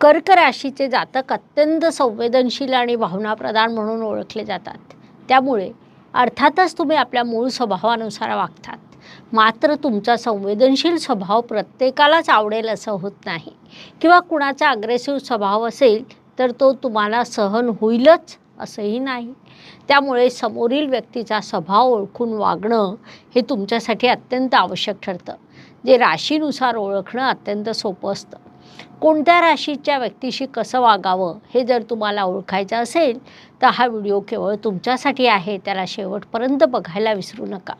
कर्क राशीचे जातक अत्यंत संवेदनशील आणि भावनाप्रधान म्हणून ओळखले जातात. त्यामुळे अर्थातच तुम्ही आपल्या मूळ स्वभावानुसार वागतात. मात्र तुमचा संवेदनशील स्वभाव प्रत्येकालाच आवडेल असं होत नाही. किंवा कुणाचा अग्रेसिव्ह स्वभाव असेल तर तो तुम्हाला सहन होईलच असंही नाही. त्यामुळे समोरील व्यक्तीचा स्वभाव ओळखून वागणं हे तुमच्यासाठी अत्यंत आवश्यक ठरतं. जे राशीनुसार ओळखणं अत्यंत सोपं असतं. कोणत्या राशीच्या व्यक्तीशी कसं वागावं हे जर तुम्हाला ओळखायचं असेल तर हा व्हिडिओ केवळ तुमच्यासाठी आहे. त्याला शेवटपर्यंत बघायला विसरू नका.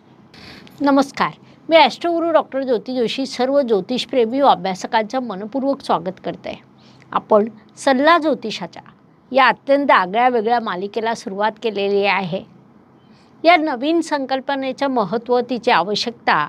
नमस्कार. मी ॲस्ट्रोगुरू डॉक्टर ज्योती जोशी सर्व ज्योतिषप्रेमी व अभ्यासकांचं मनपूर्वक स्वागत करते. आपण सल्ला ज्योतिषाच्या या अत्यंत आगळ्या वेगळ्या मालिकेला सुरुवात केलेली आहे. या नवीन संकल्पनेचं महत्त्व तिची आवश्यकता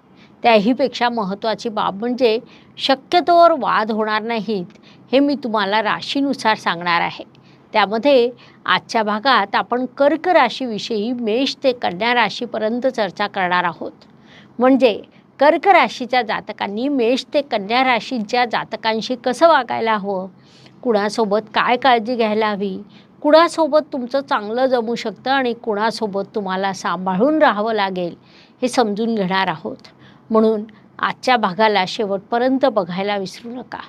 त्याहीपेक्षा महत्त्वाची बाब म्हणजे शक्यतोवर वाद होणार नाहीत हे मी तुम्हाला राशीनुसार सांगणार आहे. त्यामध्ये आजच्या भागात आपण कर्क राशीविषयी मेष ते कन्या राशीपर्यंत चर्चा करणार आहोत. म्हणजे कर्क राशीच्या जातकांनी मेष ते कन्या राशीच्या जातकांशी कसं वागायला हवं? कुणासोबत काय काळजी घ्यायला हवी? कुणासोबत तुमचं चांगलं जमू शकतं आणि कुणासोबत तुम्हाला सांभाळून राहावं लागेल हे समजून घेणार आहोत. म्हणून आजच्या भागाला शेवटपर्यंत बघायला विसरू नका.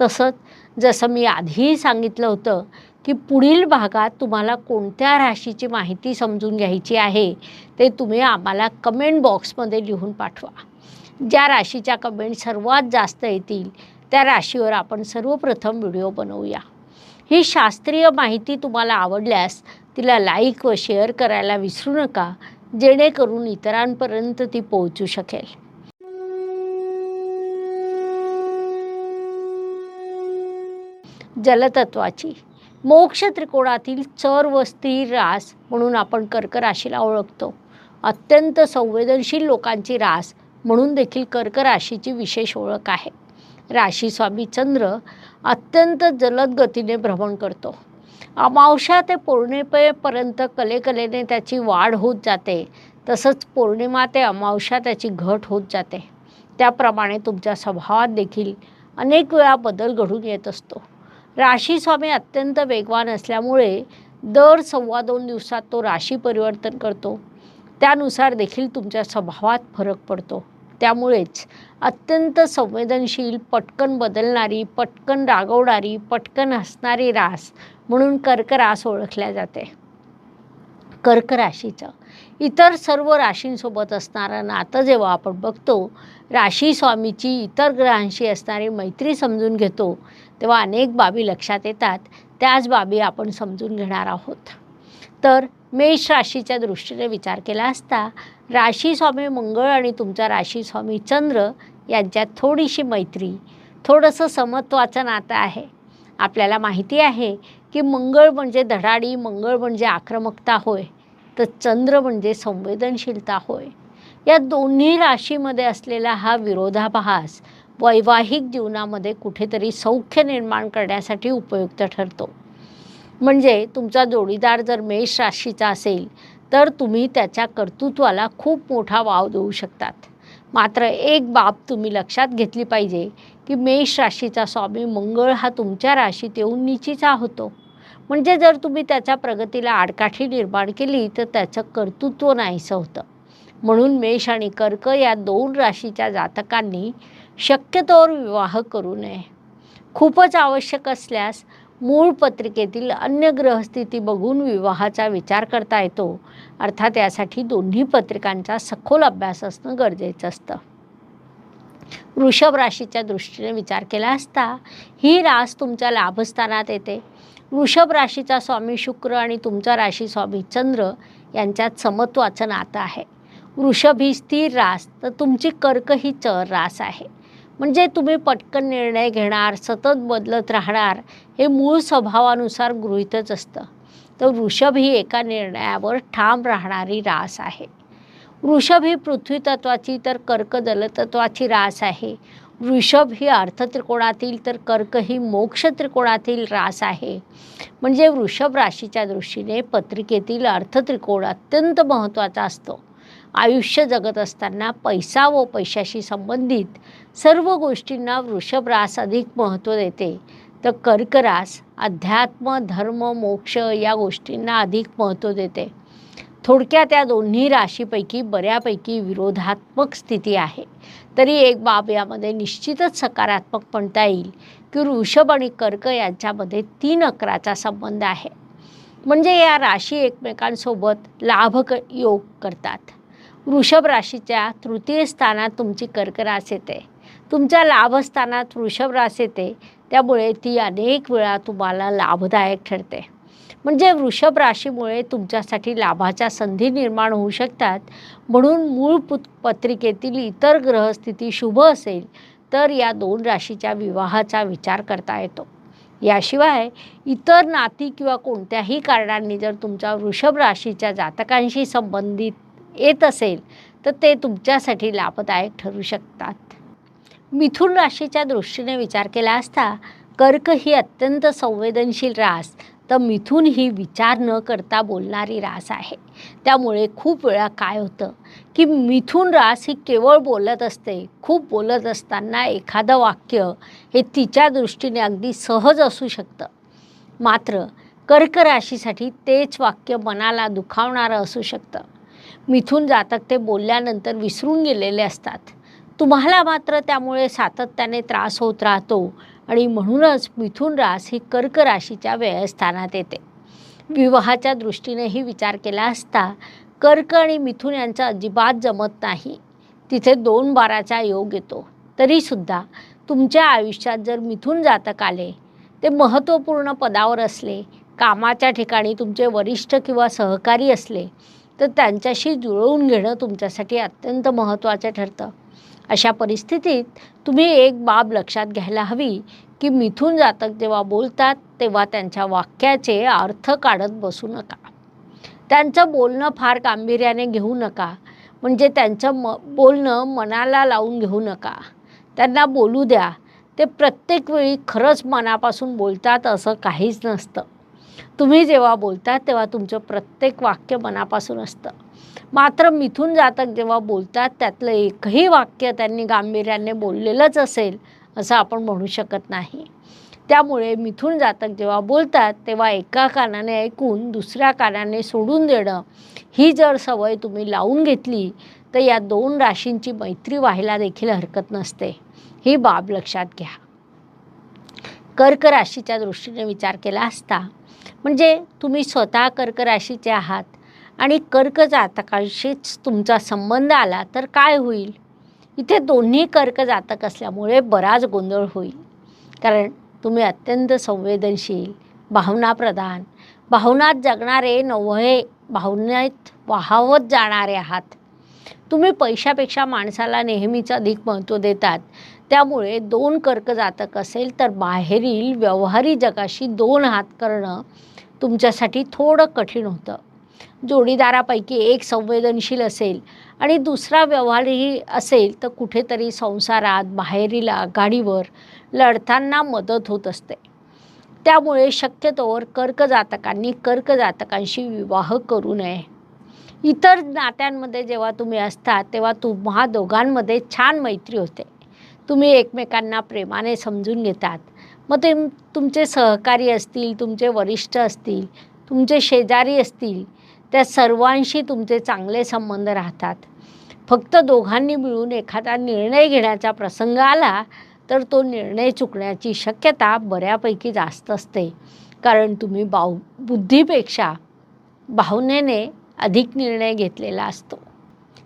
तसंच जसं मी आधीही सांगितलं होतं की पुढील भागात तुम्हाला कोणत्या राशीची माहिती समजून घ्यायची आहे ते तुम्ही आम्हाला कमेंट बॉक्समध्ये लिहून पाठवा. ज्या राशीच्या कमेंट सर्वात जास्त येतील त्या राशीवर आपण सर्वप्रथम व्हिडिओ बनवूया. ही शास्त्रीय माहिती तुम्हाला आवडल्यास तिला लाईक व शेअर करायला विसरू नका जेणेकरून इतरांपर्यंत ती पोहोचू शकेल. जलतत्वाची. मोक्ष त्रिकोणातील चर व स्थिर रास म्हणून आपण कर्क राशीला ओळखतो. अत्यंत संवेदनशील लोकांची रास म्हणून देखील कर्क राशीची विशेष ओळख आहे. राशी स्वामी चंद्र अत्यंत जलद गतीने भ्रमण करतो. अमावस्या ते पौर्णिमेपर्यंत कलेकलेने त्याची वाढ होत जाते. तसंच पौर्णिमा ते अमावश्या त्याची घट होत जाते. त्याप्रमाणे तुमच्या स्वभावात देखील अनेक वेळा बदल घडून येत असतो. राशी स्वामी अत्यंत वेगवान असल्यामुळे दर सव्वा दोन दिवसात तो राशी परिवर्तन करतो. त्यानुसार देखील तुमच्या स्वभावात फरक पडतो. त्यामुळेच अत्यंत संवेदनशील पटकन बदलणारी पटकन रागवणारी पटकन हसणारी रास म्हणून कर्क रास ओळखल्या जाते. कर्क राशीचं. इतर सर्व राशींसोबत असणारं नातं जेव्हा आपण बघतो राशी स्वामीची इतर ग्रहांशी असणारी मैत्री समजून घेतो तेव्हा अनेक बाबी लक्षात येतात त्याच बाबी आपण समजून घेणार आहोत. तर मेष राशीच्या दृष्टीने विचार केला असता राशी स्वामी मंगळ आणि तुमचा राशी स्वामी चंद्र यांच्यात थोडीशी मैत्री थोडंसं समत्वाचं नातं आहे. आपल्याला माहिती आहे की मंगळ म्हणजे धडाडी मंगळ म्हणजे आक्रमकता होय तर चंद्र म्हणजे संवेदनशीलता होय. या दोन्ही राशीमध्ये असलेला हा विरोधाभास वैवाहिक जीवनामध्ये कुठेतरी सौख्य निर्माण करण्यासाठी उपयुक्त ठरतो. म्हणजे तुमचा जोडीदार जर मेष राशीचा असेल तर तुम्ही त्याच्या कर्तृत्वाला खूप मोठा वाव देऊ शकतात. मात्र एक बाब तुम्ही लक्षात घेतली पाहिजे की मेष राशीचा स्वामी मंगळ हा तुमच्या राशीत येऊन निचीचा होतो. म्हणजे जर तुम्ही त्याच्या प्रगतीला आडकाठी निर्माण केली तर त्याचं कर्तृत्व नाहीसं होतं. म्हणून मेष आणि कर्क या दोन राशीच्या जातकांनी शक्यतोवर विवाह करू नये. खूपच आवश्यक असल्यास मूळ पत्रिकेतील अन्य ग्रहस्थिती बघून विवाहाचा विचार करता येतो. अर्थात यासाठी दोन्ही पत्रिकांचा सखोल अभ्यास असणं गरजेचं असतं. वृषभ राशीच्या दृष्टीने विचार केला असता ही रास तुमच्या लाभस्थानात येते. वृषभ राशीचा स्वामी शुक्र आणि तुमचा राशी स्वामी चंद्र यांच्यात समत्वाचं नातं आहे. वृषभ ही स्थिर रास तर तुमची कर्क ही चर रास आहे. म्हणजे तुम्ही पटकन निर्णय घेणार सतत बदलत राहणार हे मूळ स्वभावानुसार गृहीतच असतं. तर वृषभ ही एका निर्णयावर ठाम राहणारी रास आहे. वृषभ ही पृथ्वी तत्वाची तर कर्क जलतत्वाची रास आहे. वृषभ ही अर्थत्रिकोणातील तर कर्क ही मोक्ष त्रिकोणातील रास आहे. म्हणजे वृषभ राशीच्या दृष्टीने पत्रिकेतील अर्थत्रिकोण अत्यंत महत्त्वाचा असतो. आयुष्य जगत असताना पैसा व पैशाशी संबंधित सर्व गोष्टींना वृषभरास अधिक महत्त्व देते. तर कर्क रास अध्यात्म धर्म मोक्ष या गोष्टींना अधिक महत्त्व देते. थोडक्यात या दोन्ही राशीपैकी बऱ्यापैकी विरोधात्मक स्थिती आहे. तरी एक बाब यामध्ये निश्चितच सकारात्मक म्हणता येईल की वृषभ आणि कर्क यांच्यामध्ये तीन अकराचा संबंध आहे. म्हणजे या राशी एकमेकांसोबत लाभ क योग करतात. वृषभ राशीच्या तृतीय स्थानात तुमची कर्क रास येते. तुमच्या लाभस्थानात वृषभ रास येते. त्यामुळे ती अनेक वेळा तुम्हाला लाभदायक ठरते. म्हणजे वृषभ राशीमुळे तुमच्यासाठी लाभाच्या संधी निर्माण होऊ शकतात. म्हणून मूळ पुत पत्रिकेतील इतर ग्रहस्थिती शुभ असेल तर या दोन राशीच्या विवाहाचा विचार करता येतो. याशिवाय इतर नाती किंवा कोणत्याही कारणांनी जर तुमच्या वृषभ राशीच्या जातकांशी संबंधित येत असेल तर ते तुमच्यासाठी लाभदायक ठरू शकतात. मिथुन राशीच्या दृष्टीने विचार केला असता कर्क ही अत्यंत संवेदनशील रास तर मिथून ही विचार न करता बोलणारी रास आहे. त्यामुळे खूप वेळा काय होतं की मिथून रास ही केवळ बोलत असते खूप बोलत असताना एखादं वाक्य हे तिच्या दृष्टीने अगदी सहज असू शकतं. मात्र कर्क राशीसाठी तेच वाक्य मनाला दुखावणारं असू शकतं. मिथून जातक ते बोलल्यानंतर विसरून गेलेले असतात. तुम्हाला मात्र त्यामुळे सातत्याने त्रास होत राहतो आणि म्हणूनच मिथुन रास ही कर्क राशीच्या व्ययस्थानात येते. विवाहाच्या दृष्टीनेही विचार केला असता कर्क आणि मिथुन यांचा अजिबात जमत नाही. तिथे दोन बाराचा योग येतो. तरीसुद्धा तुमच्या आयुष्यात जर मिथून जातक आले ते महत्त्वपूर्ण पदावर असले कामाच्या ठिकाणी तुमचे वरिष्ठ किंवा सहकारी असले तर त्यांच्याशी जुळवून घेणं तुमच्यासाठी अत्यंत महत्त्वाचं ठरतं. अशा परिस्थितीत तुम्ही एक बाब लक्षात घ्यायला हवी की मिथून जातक जेव्हा बोलतात तेव्हा त्यांच्या वाक्याचे अर्थ काढत बसू नका. त्यांचं बोलणं फार गांभीर्याने घेऊ नका. म्हणजे त्यांचं म बोलणं मनाला लावून घेऊ नका. त्यांना बोलू द्या. ते प्रत्येक वेळी खरंच मनापासून बोलतात असं काहीच नसतं. तुम्ही जेव्हा बोलतात तेव्हा तुमचं प्रत्येक वाक्य मनापासून असतं. मात्र मिथून जातक जेव्हा बोलतात त्यातलं एकही वाक्य त्यांनी गांभीर्याने बोललेलंच असेल असं आपण म्हणू शकत नाही. त्यामुळे मिथून जातक जेव्हा बोलतात तेव्हा एका कानाने ऐकून दुसऱ्या कानाने सोडून देणं ही जर सवय तुम्ही लावून घेतली तर या दोन राशींची मैत्री व्हायला देखील हरकत नसते. ही बाब लक्षात घ्या. कर्क राशीच्या दृष्टीने विचार केला असता म्हणजे तुम्ही स्वतः कर्क राशीचे आहात आणि कर्क जातकाशीच तुमचा संबंध आला तर काय होईल? इथे दोन्ही कर्क जातक असल्यामुळे बराच गोंधळ होईल. कारण तुम्ही अत्यंत संवेदनशील भावनाप्रधान भावनात जगणारे नवहे भावनेत वाहवत जाणारे आहात. तुम्ही पैशापेक्षा माणसाला नेहमीच अधिक महत्त्व देतात. त्यामुळे दोन कर्क जातक असेल तर बाहेरील व्यवहारी जगाशी दोन हात करणं तुमच्यासाठी थोडं कठीण होतं. जोडीदारापैकी एक संवेदनशील असेल आणि दुसरा व्यवहारही असेल तर कुठेतरी संसारात बाहेरील आघाडीवर लढताना मदत होत असते. त्यामुळे शक्यतोवर कर्कजातकांनी कर्कजातकांशी विवाह करू नये. इतर नात्यांमध्ये जेव्हा तुम्ही असतात तेव्हा तुम्हा दोघांमध्ये छान मैत्री होते. तुम्ही एकमेकांना प्रेमाने समजून घेतात. मग ते तुमचे सहकारी असतील तुमचे वरिष्ठ असतील तुमचे शेजारी असतील त्या सर्वांशी तुमचे चांगले संबंध राहतात. फक्त दोघांनी मिळून एखादा निर्णय घेण्याचा प्रसंग आला तर तो निर्णय चुकण्याची शक्यता बऱ्यापैकी जास्त असते. कारण तुम्ही बाऊ बुद्धीपेक्षा भावनेने अधिक निर्णय घेतलेला असतो.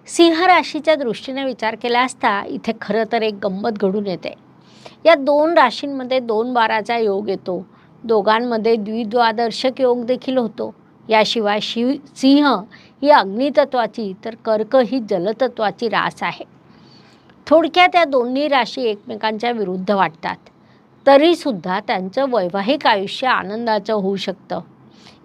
सिंह राशीच्या दृष्टीने विचार केला असता इथे खरं तर एक गंमत घडून येते. या दोन राशींमध्ये दोन बाराचा योग येतो. दोघांमध्ये द्विद्वादर्शक योग देखील होतो. याशिवाय शिव सिंह ही अग्नितत्वाची तर कर्क ही जलतत्वाची रास आहे. थोडक्यात या दोन्ही राशी एकमेकांच्या विरुद्ध वाटतात. तरीसुद्धा त्यांचं वैवाहिक आयुष्य आनंदाचं होऊ शकतं.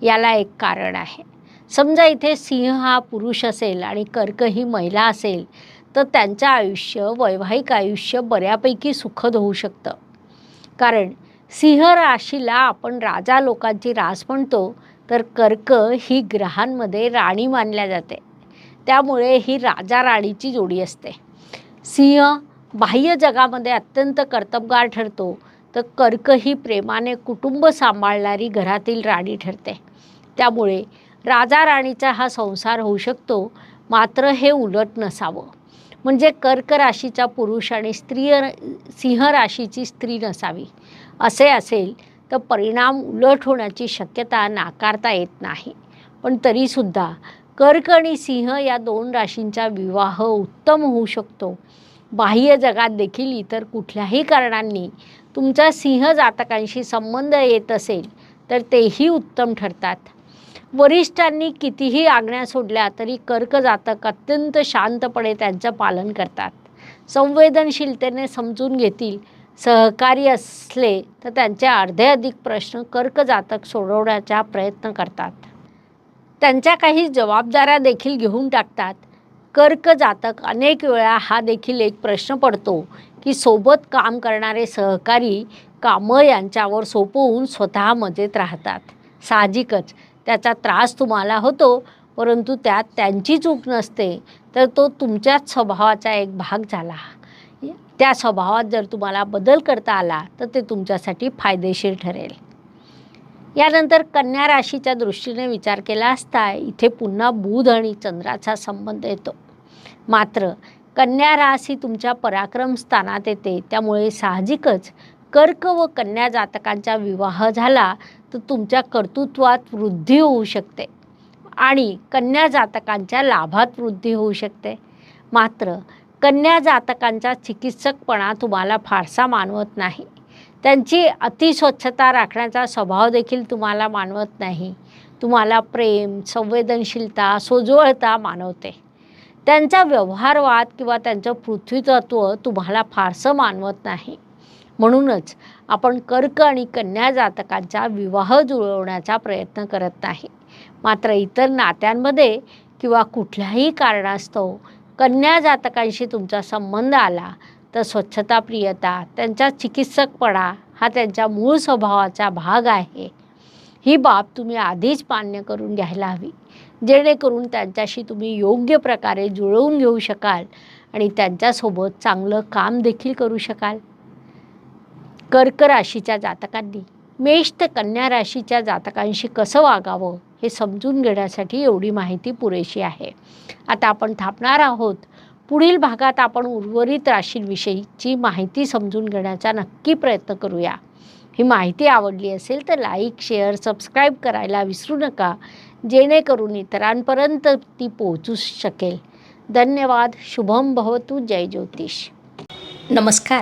याला एक कारण आहे. समजा इथे सिंह हा पुरुष असेल आणि कर्क ही महिला असेल तर त्यांचं आयुष्य वैवाहिक आयुष्य बऱ्यापैकी सुखद होऊ शकतं. कारण सिंह राशीला आपण राजा लोकांची रास म्हणतो तर कर्क ही ग्रहांमध्ये राणी मानल्या जाते. त्यामुळे ही राजा राणीची जोडी असते. सिंह बाह्य जगामध्ये अत्यंत कर्तबगार ठरतो तर कर्क ही प्रेमाने कुटुंब सांभाळणारी घरातील राणी ठरते. त्यामुळे राजा राणीचा हा संसार होऊ शकतो मात्र हे उलट नसावं. म्हणजे कर्क राशीचा पुरुष आणि स्त्री सिंह राशीची स्त्री नसावी. असे असेल तर परिणाम उलट होण्याची शक्यता नाकारता येत नाही. पण तरीसुद्धा कर्क आणि सिंह या दोन राशींचा विवाह उत्तम होऊ शकतो. बाह्य जगात देखील इतर कुठल्याही कारणांनी तुमचा सिंह जातकांशी संबंध येत असेल तर तेही उत्तम ठरतात. वरिष्ठांनी कितीही आज्ञा सोडल्या तरी कर्क जातक अत्यंत शांतपणे त्यांचं पालन करतात. संवेदनशीलतेने समजून घेतील सहकारी असले तर त्यांचे अर्धे अधिक प्रश्न कर्क जातक सोडवण्याचा प्रयत्न करतात. त्यांच्या काही जबाबदाऱ्या देखील घेऊन टाकतात. कर्क जातक अनेक वेळा हा देखील एक प्रश्न पडतो की सोबत काम करणारे सहकारी कामं यांच्यावर सोपवून स्वतः मजेत राहतात. साहजिकच त्याचा त्रास तुम्हाला होतो परंतु त्यात त्यांची चूक नसते तर तो तुमच्याच स्वभावाचा एक भाग झाला. त्या स्वभावात जर तुम्हाला बदल करता आला तर ते तुमच्यासाठी फायदेशीर ठरेल. यानंतर कन्या राशीच्या दृष्टीने विचार केला असता इथे पुन्हा बुध आणि चंद्राचा संबंध येतो. मात्र कन्या रास ही तुमच्या पराक्रम स्थानात येते त्यामुळे साहजिकच कर्क व कन्या जातकांचा विवाह झाला तर तुमच्या कर्तृत्वात वृद्धी होऊ शकते आणि कन्या जातकांच्या लाभात वृद्धी होऊ शकते. मात्र कन्या जातकांचा चिकित्सकपणा तुम्हाला फारसा मानवत नाही. त्यांची अतिस्वच्छता राखण्याचा स्वभाव देखील तुम्हाला मानवत नाही. तुम्हाला प्रेम संवेदनशीलता सोजवळता मानवते. त्यांचा व्यवहारवाद किंवा त्यांचं पृथ्वीतत्व तुम्हाला फारसं मानवत नाही. म्हणूनच आपण कर्क आणि कन्या जातकांचा विवाह जुळवण्याचा प्रयत्न करत नाही. मात्र इतर नात्यांमध्ये किंवा कुठल्याही कारणास्तव कन्या जातकांशी तुमचा संबंध आला तर स्वच्छताप्रियता त्यांचा चिकित्सकपणा हा त्यांच्या मूळ स्वभावाचा भाग आहे. ही बाब तुम्ही आधीच मान्य करून घ्यायला हवी. जेणेकरून त्यांच्याशी तुम्ही योग्य प्रकारे जुळवून घेऊ शकाल आणि त्यांच्यासोबत चांगलं काम देखील करू शकाल. कर्क राशीच्या जातकांनी मेष ते कन्या राशीच्या जातकांशी कसं वागावं हे समजून घेण्यासाठी एवढी माहिती पुरेशी आहे. आता आपण थांबणार आहोत. पुढील भागात आपण उर्वरित राशींविषयीची माहिती समजून घेण्याचा नक्की प्रयत्न करूया. ही माहिती आवडली असेल तर लाईक शेअर सबस्क्राईब करायला विसरू नका जेणेकरून इतरांपर्यंत ती पोहोचू शकेल. धन्यवाद. शुभम भवतु. जय ज्योतिष. नमस्कार.